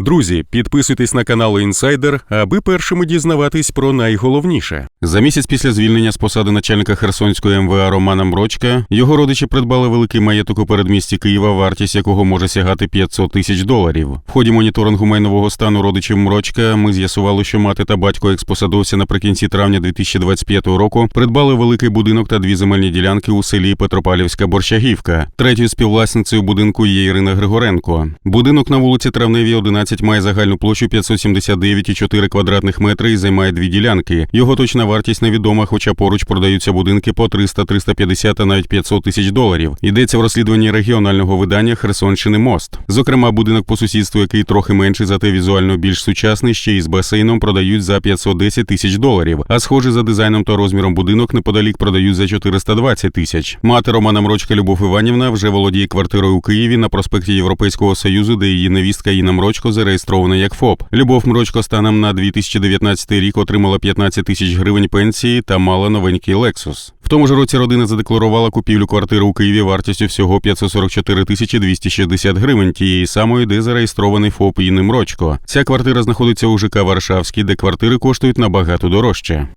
Друзі, підписуйтесь на канал Інсайдер, аби першими дізнаватись про найголовніше. За місяць після звільнення з посади начальника Херсонської МВА Романа Мрочка його родичі придбали великий маєток у передмісті Києва, вартість якого може сягати 500 тисяч доларів. В ході моніторингу майнового стану родичів Мрочка ми з'ясували, що мати та батько експосадовця наприкінці травня 2025 року придбали великий будинок та дві земельні ділянки у селі Петропавлівська Борщагівка. Третьою співвласницею будинку є Ірина Григоренко. Будинок на вулиці Травневій, 11 має загальну площу 579,4 квадратних метри і займає дві ділянки. Його точна вартість невідома, хоча поруч продаються будинки по 300, 350 та навіть 500 тисяч доларів. Йдеться в розслідуванні регіонального видання Херсонщини Мост. Зокрема, будинок по сусідству, який трохи менший, зате візуально більш сучасний, ще й з басейном продають за 510 тисяч доларів. А схожий за дизайном та розміром будинок неподалік продають за 420 тисяч. Мати Романа Мрочка Любов Іванівна вже володіє квартирою у Києві на проспекті Європейського Союзу, де її невістка Інна Мрочко зареєстрована як ФОП. Любов Мрочко станом на 2019 рік отримала 15 тисяч гривень пенсії та мала новенький Лексус. В тому ж році родина задекларувала купівлю квартири у Києві вартістю всього 544 тисячі 260 гривень, тієї самої, де зареєстрований ФОП Інни Мрочко. Ця квартира знаходиться у ЖК Варшавській, де квартири коштують набагато дорожче.